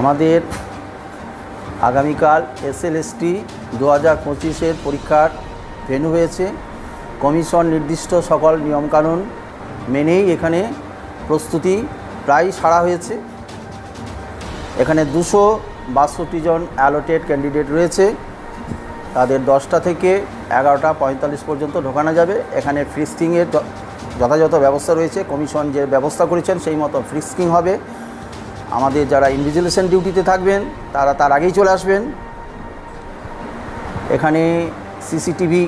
আমাদের আগামীকাল এসএলএসটি দু হাজার পঁচিশের পরীক্ষার ভেন্যু হয়েছে। কমিশন নির্দিষ্ট সকল নিয়মকানুন মেনেই এখানে প্রস্তুতি প্রায় সারা হয়েছে। এখানে দুশো বাষট্টি জন অ্যালোটেড ক্যান্ডিডেট রয়েছে। তাদের দশটা থেকে এগারোটা পঁয়তাল্লিশ পর্যন্ত ঢোকানো যাবে। এখানে ফ্রিস্কিংয়ের যথাযথ ব্যবস্থা রয়েছে। কমিশন যে ব্যবস্থা করেছেন সেই মতো ফ্রিস্কিং হবে। আমাদের যারা ইনভিজিলেশন ডিউটিতে থাকবেন তারা তার আগেই চলে আসবেন। এখানে সিসিটিভি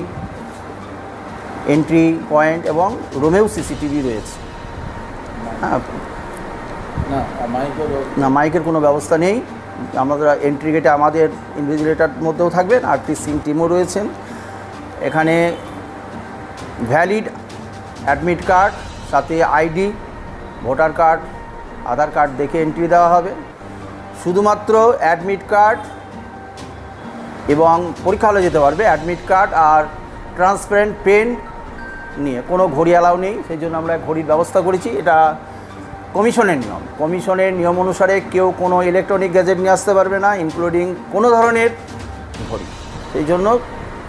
এন্ট্রি পয়েন্ট এবং রুমেও সিসিটিভি রয়েছে। হ্যাঁ না মাইকের না মাইকের কোনো ব্যবস্থা নেই। আমাদের এন্ট্রি গেটে আমাদের ইনভিজিলেটার মধ্যেও থাকবেন আর টিচিং টিমও রয়েছেন। এখানে ভ্যালিড অ্যাডমিট কার্ড সাথে ID voter card Aadhaar card দেখে এন্ট্রি দেওয়া হবে। শুধুমাত্র অ্যাডমিট কার্ড এবং পরীক্ষা হলে যেতে পারবে অ্যাডমিট কার্ড আর ট্রান্সপারেন্ট পেন নিয়ে। কোনো ঘড়ি অ্যালাউ নেই, সেই জন্য আমরা ঘড়ির ব্যবস্থা করেছি। এটা কমিশনের নিয়ম। কমিশনের নিয়ম অনুসারে কেউ কোনো ইলেকট্রনিক গ্যাজেট নিয়ে আসতে পারবে না ইনক্লুডিং কোনো ধরনের ঘড়ি। সেই জন্য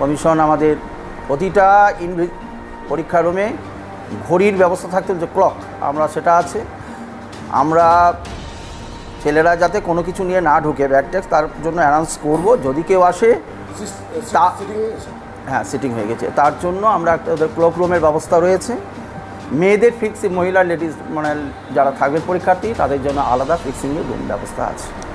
কমিশন আমাদের প্রতিটা ইনভি পরীক্ষা রুমে ঘড়ির ব্যবস্থা থাকতে যে ক্লক আমরা সেটা আছে। আমরা ছেলেরা যাতে কোনো কিছু নিয়ে না ঢুকে ব্যাগ ট্যাক্স তার জন্য অ্যানাউন্স করব। যদি কেউ আসে তা- হ্যাঁ সিটিং হয়ে গেছে। তার জন্য আমরা একটা ওদের ক্লক রুমের ব্যবস্থা রয়েছে। মেয়েদের ফিক্সিং মহিলা লেডিস মানে যারা থাকবে পরীক্ষার্থী তাদের জন্য আলাদা ফিক্সিংয়ের রুম ব্যবস্থা আছে।